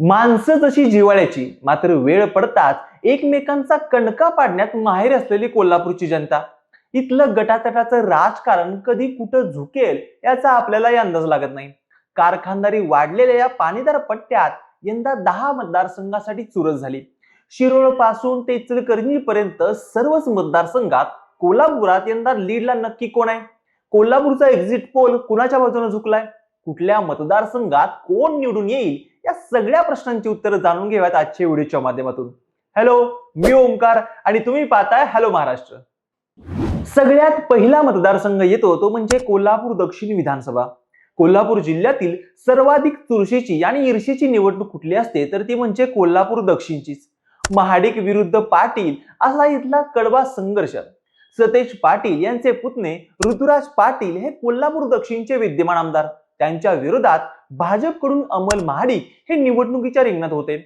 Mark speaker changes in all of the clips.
Speaker 1: माणसं जशी जिवाळ्याची मात्र वेळ पडताच एकमेकांचा कणका पाडण्यात माहेर असलेली कोल्हापूरची जनता. इथलं गटातटाचं राजकारण कधी कुठं झुकेल याचा आपल्यालाही अंदाज लागत नाही. कारखानदारी वाढलेल्या या पाणीदार पट्ट्यात यंदा दहा मतदारसंघासाठी चुरस झाली. शिरोळपासून ते इचलकरंजी सर्वच मतदारसंघात कोल्हापुरात यंदा लीडला नक्की कोण आहे? कोल्हापूरचा एक्झिट पोल कुणाच्या बाजूने झुकलाय? कुठल्या मतदारसंघात कोण निवडून येईल या सगळ्या प्रश्नांची उत्तरं जाणून घेऊयात आजच्या व्हिडिओच्या माध्यमातून. हॅलो मी ओमकार आणि तुम्ही पाहताय हॅलो महाराष्ट्र. सगळ्यात पहिला मतदारसंघ येतो तो म्हणजे कोल्हापूर दक्षिण विधानसभा. कोल्हापूर जिल्ह्यातील सर्वाधिक चुरशीची आणि ईर्षेची निवडणूक कुठली असते तर ती म्हणजे कोल्हापूर दक्षिणचीच. महाडिक विरुद्ध पाटील असा इथला कडवा संघर्ष. सतेज पाटील यांचे पुतणे ऋतुराज पाटील हे कोल्हापूर दक्षिणचे विद्यमान आमदार. त्यांच्या विरोधात भाजपकडून अमल महाडिक हे निवडणुकीच्या रिंगणात होते.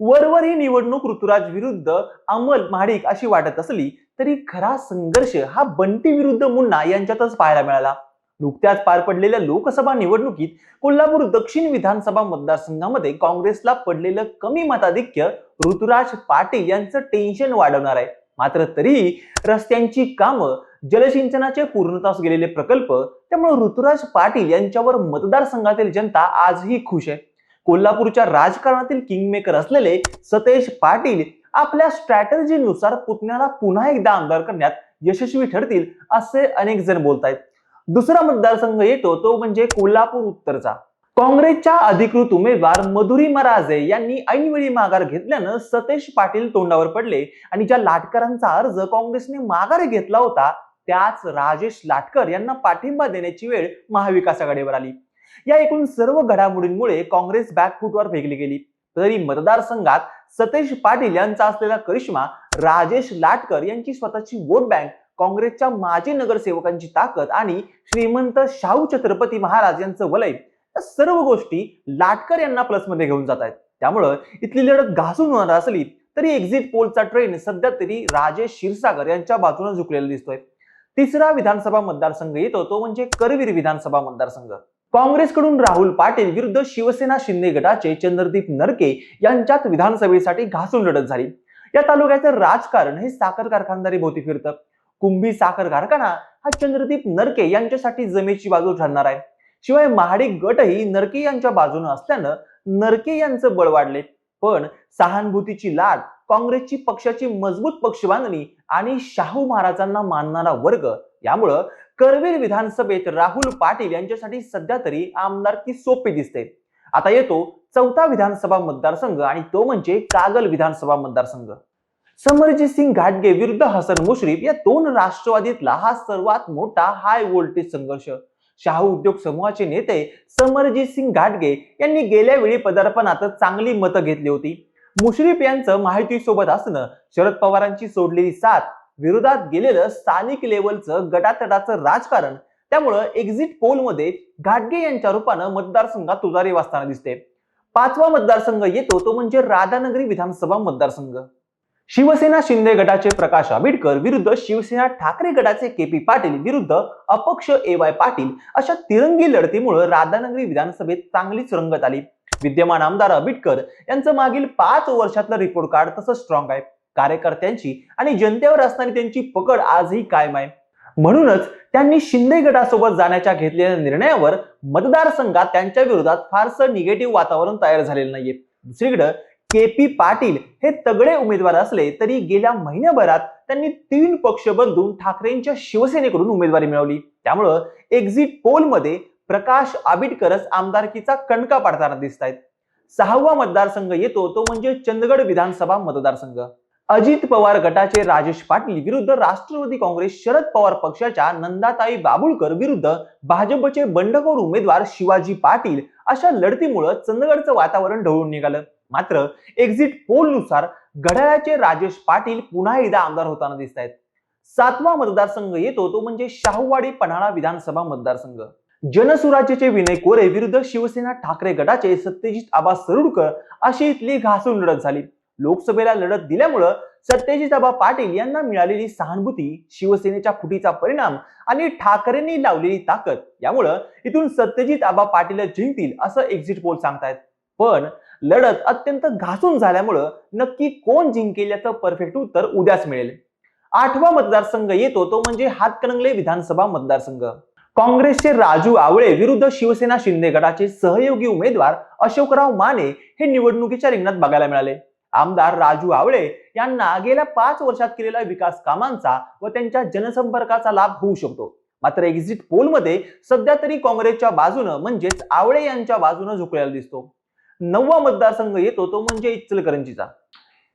Speaker 1: वरवर ही निवडणूक ऋतुराज विरुद्ध अमल महाडिक अशी वाटत असली तरी खरा संघर्ष हा बंटी विरुद्ध मुन्ना यांच्यातच पाहायला मिळाला. नुकत्याच पार पडलेल्या लोकसभा निवडणुकीत कोल्हापूर दक्षिण विधानसभा मतदारसंघामध्ये काँग्रेसला पडलेलं कमी मताधिक्य ऋतुराज पाटील यांचं टेन्शन वाढवणार आहे. मात्र तरीही रस्त्यांची कामं जलसिंचनाचे पूर्णतास गेलेले प्रकल्प त्यामुळे ऋतुराज पाटील यांच्यावर मतदारसंघातील जनता आजही खुश आहे. कोल्हापूरच्या राजकारणातील किंगमेकर असलेले सतेज पाटील आपल्या स्ट्रॅटर्जीनुसार पुतण्याला पुन्हा एकदा आमदार करण्यात यशस्वी ठरतील असे अनेक जण बोलतायत. दुसरा मतदारसंघ येतो तो म्हणजे कोल्हापूर उत्तरचा. काँग्रेसच्या अधिकृत उमेदवार मधुरी मराजे यांनी ऐनवेळी माघार घेतल्यानं सतेज पाटील तोंडावर पडले आणि ज्या लाटकरांचा अर्ज काँग्रेसने माघार घेतला होता त्याच राजेश लाटकर यांना पाठिंबा देण्याची वेळ महाविकास आघाडीवर आली. या एकूण सर्व घडामोडींमुळे काँग्रेस बॅकफुटवर फेकली गेली. तरी मतदारसंघात सतेज पाटील यांचा असलेला करिश्मा राजेश लाटकर यांची स्वतःची वोट बँक काँग्रेसच्या माजी नगरसेवकांची ताकद आणि श्रीमंत शाहू छत्रपती महाराज यांचं वलय या सर्व गोष्टी लाटकर यांना प्लसमध्ये घेऊन जात आहेत. त्यामुळं इथली लढत घासून होणार असली तरी एक्झिट पोलचा ट्रेंड सध्या तरी राजेश क्षीरसागर यांच्या बाजूने झुकलेला दिसतोय. तिसरा विधानसभा मतदारसंघ येतो तो म्हणजे करवीर विधानसभा मतदारसंघ. काँग्रेसकडून राहुल पाटील विरुद्ध शिवसेना शिंदे गटाचे चंद्रदीप नरके यांच्यात विधानसभेसाठी घासून लढत झाली. या तालुक्याचं राजकारण हे साखर कारखानदारी भोवती फिरतं. कुंभी साखर कारखाना हा चंद्रदीप नरके यांच्यासाठी जमेची बाजू ठरणार आहे. शिवाय महाडिक गटही नरके यांच्या बाजूने असल्यानं नरके यांचं बळ वाढले. पण सहानुभूतीची लाट काँग्रेसची पक्षाची मजबूत पक्ष बांधणी आणि शाहू महाराजांना मानणारा वर्ग यामुळं करवीर विधानसभेत राहुल पाटील यांच्यासाठी सध्या तरी आमदारकी सोपी दिसते. आता येतो चौथा विधानसभा मतदारसंघ आणि तो म्हणजे कागल विधानसभा मतदारसंघ. समरजित सिंग घाटगे विरुद्ध हसन मुश्रीफ या दोन राष्ट्रवादीतला हा सर्वात मोठा हाय व्होल्टेज संघर्ष. शाहू उद्योग समूहाचे नेते समरजित सिंग घाटगे यांनी गेल्या वेळी पदार्पणात चांगली मतं घेतली होती. मुश्रीफ यांचं माहिती सोबत असणं शरद पवारांची सोडलेली साथ विरोधात गेलेलं स्थानिक लेवलचं गटातटाचं राजकारण त्यामुळं एक्झिट पोलमध्ये घाटगे यांच्या रूपानं मतदारसंघात तुजारी वाचताना दिसते. पाचवा मतदारसंघ येतो तो म्हणजे राधानगरी विधानसभा मतदारसंघ. शिवसेना शिंदे गटाचे प्रकाश आंबेडकर विरुद्ध शिवसेना ठाकरे गटाचे के पी पाटील विरुद्ध अपक्ष ए वाय पाटील अशा तिरंगी लढतीमुळे राधानगरी विधानसभेत चांगलीच रंगत आली. विद्यमान आमदार आंबेडकर यांचं मागील पाच वर्षातलं रिपोर्ट कार्ड तसं स्ट्रॉंग आहे. कार्यकर्त्यांची आणि जनतेवर असणारी त्यांची पकड आजही कायम आहे. म्हणूनच त्यांनी शिंदे गटासोबत जाण्याच्या घेतलेल्या निर्णयावर मतदारसंघात त्यांच्या विरोधात फारसं निगेटिव्ह वातावरण तयार झालेलं नाहीये. दुसरीकडे के पी पाटील हे तगडे उमेदवार असले तरी गेल्या महिन्याभरात त्यांनी तीन पक्ष बदलून ठाकरेंच्या शिवसेनेकडून उमेदवारी मिळवली. त्यामुळं एक्झिट पोलमध्ये प्रकाश आबिटकरच आमदारकीचा कणका पाडताना दिसत आहेत सहावा मतदारसंघ येतो तो म्हणजे चंदगड विधानसभा मतदारसंघ. अजित पवार गटाचे राजेश पाटील विरुद्ध राष्ट्रवादी काँग्रेस शरद पवार पक्षाच्या नंदाताई बाबुळकर विरुद्ध भाजपचे बंडखोर उमेदवार शिवाजी पाटील अशा लढतीमुळे चंदगडचं वातावरण ढवळून निघालं. मात्र एक्झिट पोलनुसार घड्याळाचे राजेश पाटील पुन्हा एकदा आमदार होताना दिसत आहेत सातवा मतदारसंघ येतो तो म्हणजे शाहूवाडी पन्हाळा विधानसभा मतदारसंघ. जनसुराज्याचे विनय कोरे विरुद्ध शिवसेना ठाकरे गटाचे सत्यजित आबा सरुडकर अशी इथली घासून लढत झाली. लोकसभेला लढत दिल्यामुळं सत्यजित आबा पाटील यांना मिळालेली सहानुभूती शिवसेनेच्या फुटीचा परिणाम आणि ठाकरेंनी लावलेली ताकद यामुळं इथून सत्यजित आबा पाटील जिंकतील असं एक्झिट पोल सांगतायत. पण लढत अत्यंत घासून झाल्यामुळं नक्की कोण जिंकेल याचं परफेक्ट उत्तर उद्याच मिळेल. आठवा मतदारसंघ येतो तो म्हणजे हातकणंगले विधानसभा मतदारसंघ. काँग्रेसचे राजू आवळे विरुद्ध शिवसेना शिंदे गटाचे सहयोगी उमेदवार अशोकराव माने हे निवडणुकीच्या रिंगणात बघायला मिळाले. आमदार राजू आवळे यांना गेल्या पाच वर्षात केलेल्या विकास कामांचा व त्यांच्या जनसंपर्काचा लाभ होऊ शकतो. मात्र एक्झिट पोलमध्ये सध्या तरी काँग्रेसच्या बाजूनं म्हणजेच आवळे यांच्या बाजूनं झुकलेला दिसतो. नववा मतदारसंघ येतो तो म्हणजे इचलकरंजीचा.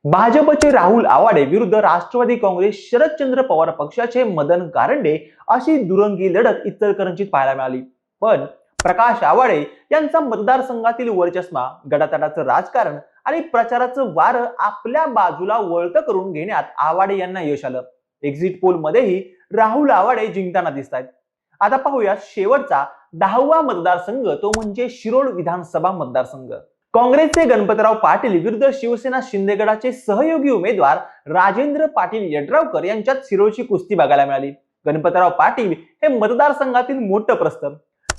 Speaker 1: भाजपचे राहुल आवाडे विरुद्ध राष्ट्रवादी काँग्रेस शरदचंद्र पवार पक्षाचे मदन कारंडे अशी दुरंगी लढत इतरकरंजीत पाहायला मिळाली. पण प्रकाश आवाडे यांचा मतदारसंघातील वरचष्मा गडातटाचं राजकारण आणि प्रचाराचं वारं आपल्या बाजूला वळतं करून घेण्यात आवाडे यांना यश आलं. एक्झिट पोल मध्येही राहुल आवाडे जिंकताना दिसत आहेत आता पाहूया शेवटचा दहावा मतदारसंघ तो म्हणजे शिरोळ विधानसभा मतदारसंघ. काँग्रेसचे गणपतराव पाटील विरुद्ध शिवसेना शिंदेगडाचे सहयोगी उमेदवार राजेंद्र पाटील यड्रावकर यांच्यात शिरोळची कुस्ती बघायला मिळाली. गणपतराव पाटील हे मतदारसंघातील मोठं प्रस्तर.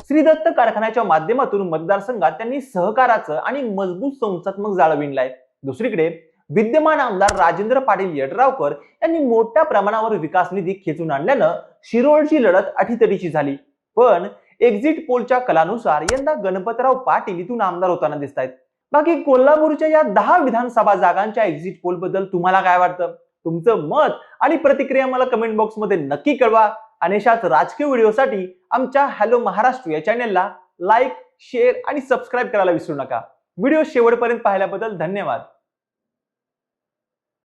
Speaker 1: श्रीदत्त कारखान्याच्या माध्यमातून मतदारसंघात त्यांनी सहकाराचं आणि मजबूत संस्थात्मक जाळं विणलाय. दुसरीकडे विद्यमान आमदार राजेंद्र पाटील यड्रावकर यांनी मोठ्या प्रमाणावर विकास निधी खेचून आणल्यानं शिरोळची लढत अठीतरीची झाली. पण एक्झिट पोलच्या कलानुसार यंदा गणपतराव पाटील इथून आमदार होताना दिसत आहेत बाकी कोल्हापूरच्या या दहा विधानसभा जागांच्या एक्झिट पोलबद्दल तुम्हाला काय वाटतं? तुमचं मत आणि प्रतिक्रिया मला कमेंट बॉक्समध्ये नक्की कळवा. आणि अशाच राजकीय व्हिडिओसाठी आमच्या हॅलो महाराष्ट्र या चॅनेलला लाईक शेअर आणि सबस्क्राईब करायला विसरू नका. व्हिडिओ शेवटपर्यंत पाहिल्याबद्दल धन्यवाद.